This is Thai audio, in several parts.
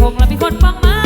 คงเราเป็นคนฟังมา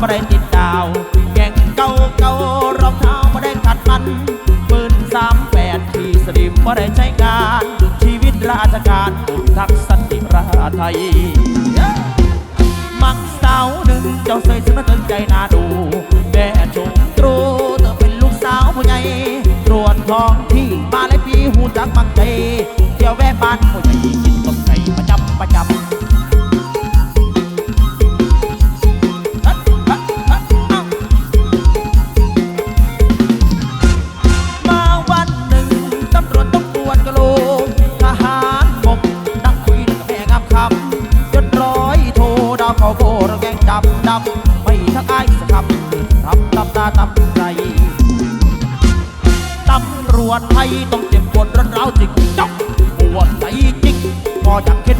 ไม่ได้ติดดาว แก่งเก่าเก่ารองเท้าไม่ได้ขัดมันปืนสามแปดที่สลิมไม่ได้ใช้กาน ชีวิตราชการตุนทักสันติราไทย มักสาวหนึ่งเจ้าเสยสมาตึงใจนาดูแม่ชมตรูเธอเป็นลูกสาวผู้ใหญ่ตรวจทองที่มาหลายปีหูจักมักใจเที่ยวแวะบ้านผู้ใหญ่ ทดาวเขาโบรแกงจับดำไม่ทักอายสักคำทำตำตาตำใจตำรวจไทยต้องเจ็บปวดร้อนร้าวจิกจ๊อกปวดใจจิกพออยากเข็น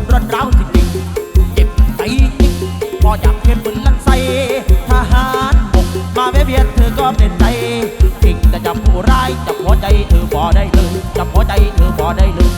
นร้อนร้าวจริงๆเจ็บใจจริงพออยากเห็นปืนลั่นไสทหารบกมาแวะเวียนเธอก็เป็นใจจริงแต่จับผู้ร้ายจับหัวใจเธอบ่ได้เลยจับหัวใจเธอบ่ได้เลย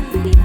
you.